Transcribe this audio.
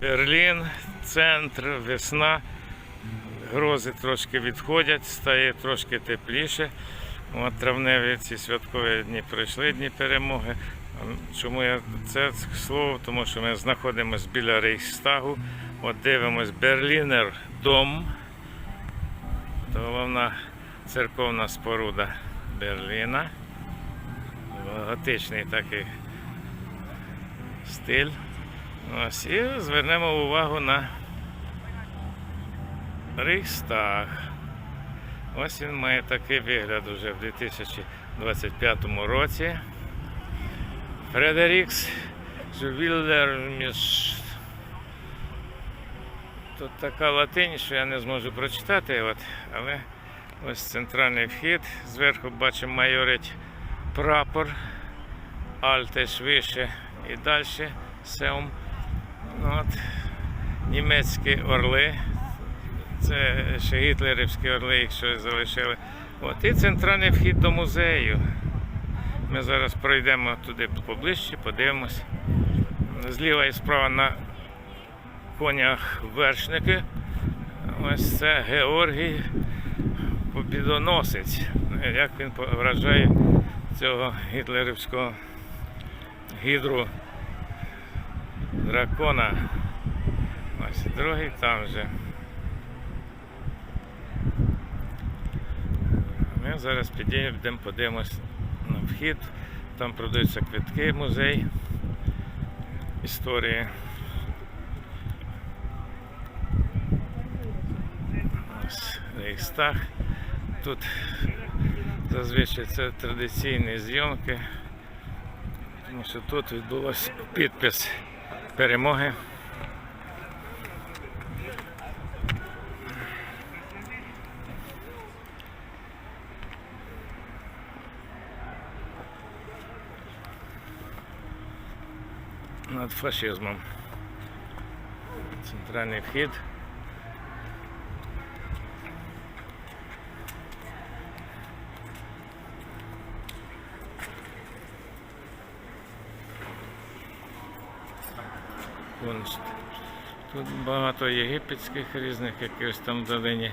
Берлін, центр, весна. Грози трошки відходять, стає трошки тепліше. От травневі ці святкові дні пройшли дні перемоги. Чому я це слово? Тому що ми знаходимося біля Рейхстагу. От дивимось Берлінер дом. Це головна церковна споруда Берліна. Готичний такий стиль. Ось, і звернемо увагу на Рейхстаг. Ось він має такий вигляд уже в 2025 році. Фредерікс Жувіллерміш. Тут така латинь, що я не зможу прочитати, от, але ось центральний вхід. Зверху бачимо майорить прапор, альтеш вище і далі сеум. От, німецькі орли. Це ще гітлерівські орли, щось залишили. От, і центральний вхід до музею. Ми зараз пройдемо туди поближче, подивимось. Зліва і справа на конях вершники. Ось це Георгій Побідоносець. Як він вражає цього гітлерівського гідру дракона. Ось другий там же. Ми зараз підійдемо, подивимось на вхід. Там продаються квитки, музей історії. Рейхстаг. Тут зазвичай це традиційні зйомки, тому що тут відбулося підпис перемоги. Над фашизмом. Центральний вхід. Тут багато єгипетських різних якихось там в долині